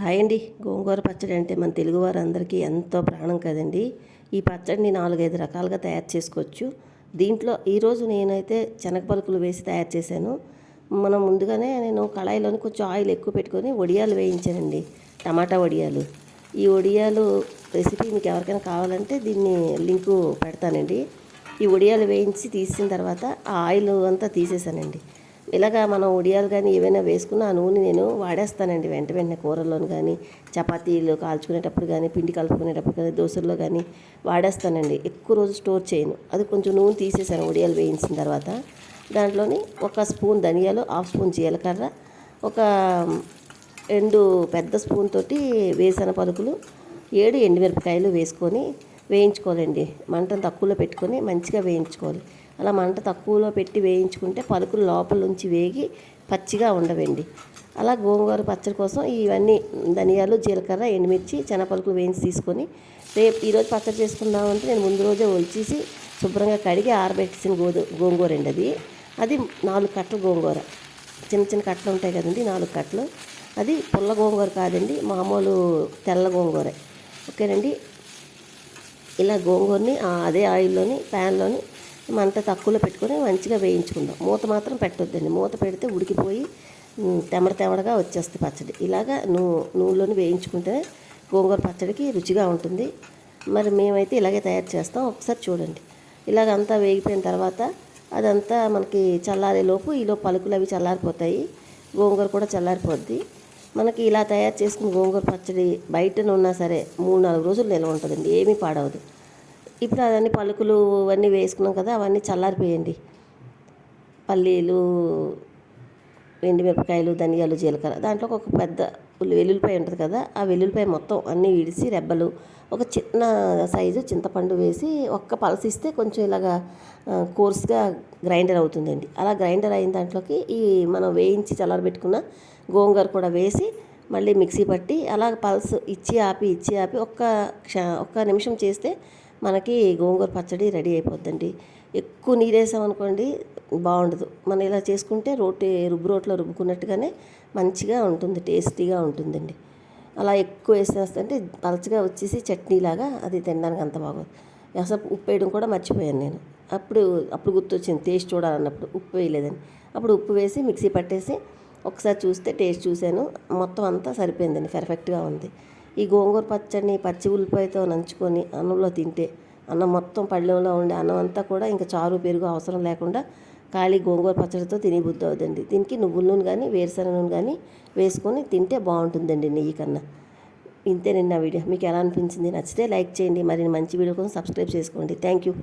Hi అండి. గోంగూర పచ్చడి అంటే మన తెలుగువారందరికీ ఎంతో ప్రాణం కదండి. ఈ పచ్చడిని నాలుగైదు రకాలుగా తయారు చేసుకోవచ్చు. దీంట్లో ఈరోజు నేనైతే శనగపలుకులు వేసి తయారు చేశాను. మనం ముందుగానే నేను కళాయిలోని కొంచెం ఆయిల్ ఎక్కువ పెట్టుకొని వడియాలు వేయించానండి. టమాటా వడియాలు. ఈ వడియాలు రెసిపీ మీకు ఎవరికైనా కావాలంటే దీన్ని లింకు పెడతానండి. ఈ వడియాలు వేయించి తీసిన తర్వాత ఆ ఆయిల్ అంతా తీసేసానండి ఇలాగా మనం ఉడియాలు కానీ ఏవైనా వేసుకున్న ఆ నూనె నేను వాడేస్తానండి వెంట వెంటనే కూరల్లోని కానీ చపాతీలు కాల్చుకునేటప్పుడు కానీ పిండి కలుపుకునేటప్పుడు కానీ దోశల్లో కానీ వాడేస్తానండి. ఎక్కువ రోజు స్టోర్ చేయను. అది కొంచెం నూనె తీసేసాను ఉడియాలు వేయించిన తర్వాత. దాంట్లోని ఒక స్పూన్ ధనియాలు హాఫ్ స్పూన్ జీలకర్ర ఒక రెండు పెద్ద స్పూన్ తోటి వేసిన పలుకులు ఏడు ఎండుమిరపకాయలు వేసుకొని వేయించుకోవాలండి. మంటను తక్కువలో పెట్టుకొని మంచిగా వేయించుకోవాలి. అలా మంట తక్కువలో పెట్టి వేయించుకుంటే పలుకులు లోపల నుంచి వేగి పచ్చిగా ఉండవండి. అలా గోంగూర పచ్చడి కోసం ఇవన్నీ ధనియాలు జీలకర్ర ఎండుమిర్చి శనగపలుకులు వేయించి తీసుకొని రేపు ఈరోజు పచ్చడి చేసుకుందామంటే నేను ముందు రోజే ఒలిచేసి శుభ్రంగా కడిగి ఆరబెట్టేసిన గోధు గోంగూర అండి అది. అది నాలుగు కట్టలు గోంగూర. చిన్న చిన్న కట్టలు ఉంటాయి కదండి నాలుగు కట్టలు. అది పుల్ల గోంగూర కాదండి మామూలు తెల్ల గోంగూర. ఓకేనండి? ఇలా గోంగూరని అదే ఆయిల్లోని ప్యాన్లోని మంట తక్కువలో పెట్టుకొని మంచిగా వేయించుకుందాం. మూత మాత్రం పెట్టొద్దండి. మూత పెడితే ఉడికిపోయి తెమడ తెమడగా వచ్చేస్తుంది పచ్చడి. ఇలాగా నూ నూనెలోని వేయించుకుంటే గోంగూర పచ్చడికి రుచిగా ఉంటుంది. మరి మేమైతే ఇలాగే తయారు చేస్తాం. ఒకసారి చూడండి. ఇలాగ అంతా వేగిపోయిన తర్వాత అదంతా మనకి చల్లారేలోపు ఈలో పలుకులు అవి చల్లారిపోతాయి. గోంగూర కూడా చల్లారిపోద్ది. మనకి ఇలా తయారు చేసుకున్న గోంగూర పచ్చడి బయటనున్నా ఉన్నా సరే మూడు నాలుగు రోజులు నిల్వ ఉంటుందండి ఏమీ పాడవదు. ఇప్పుడు అవన్నీ పలుకులు అవన్నీ వేసుకున్నాం కదా అవన్నీ చల్లారిపోయండి. పల్లీలు ఎండుమిరపకాయలు ధనియాలు జీలకర్ర. దాంట్లో ఒక పెద్ద వెల్లుల్లిపాయ ఉంటుంది కదా ఆ వెల్లుల్లిపాయ మొత్తం అన్నీ విడిసి రెబ్బలు ఒక చిన్న సైజు చింతపండు వేసి ఒక్క పలసిస్తే కొంచెం ఇలాగా కోర్స్గా గ్రైండర్ అవుతుందండి. అలా గ్రైండర్ అయిన దాంట్లోకి ఈ మనం వేయించి చల్లారబెట్టుకున్న గోంగూర కూడా వేసి మళ్ళీ మిక్సీ పట్టి అలా పల్స్ ఇచ్చి ఆపి ఇచ్చి ఆపి ఒక్క క్ష ఒక్క నిమిషం చేస్తే మనకి గోంగూర పచ్చడి రెడీ అయిపోద్దండి. ఎక్కువ నీరేసామనుకోండి బాగుండదు. మనం ఇలా చేసుకుంటే రోటి రుబ్బు రోట్లో రుబ్బుకున్నట్టుగానే మంచిగా ఉంటుంది టేస్టీగా ఉంటుందండి. అలా ఎక్కువ వేసేస్తే పలచగా వచ్చేసి చట్నీలాగా అది తినడానికి అంత బాగోదు. అసలు ఉప్పు వేయడం కూడా మర్చిపోయాను నేను. అప్పుడు అప్పుడు గుర్తొచ్చింది టేస్ట్ చూడాలన్నప్పుడు ఉప్పు వేయలేదని. అప్పుడు ఉప్పు వేసి మిక్సీ పట్టేసి ఒకసారి చూస్తే టేస్ట్ చూశాను. మొత్తం అంతా సరిపోయిందండి పర్ఫెక్ట్గా ఉంది. ఈ గోంగూర పచ్చడిని పచ్చి ఉల్లిపాయతో నంచుకొని అన్నంలో తింటే అన్నం మొత్తం పళ్ళెంలో ఉండే అన్నం అంతా కూడా ఇంకా చారు పెరుగు అవసరం లేకుండా ఖాళీ గోంగూర పచ్చడితో తిని బుద్ధి అవుతుంది. దీనికి నువ్వుల నూనె కానీ వేరుశనగ నూనె కానీ వేసుకొని తింటే బాగుంటుందండి నెయ్యి కన్నా. ఇంతేనండి నా వీడియో. మీకు ఎలా అనిపించింది? నచ్చితే లైక్ చేయండి. మరి మంచి వీడియో కోసం సబ్స్క్రైబ్ చేసుకోండి. Thank you.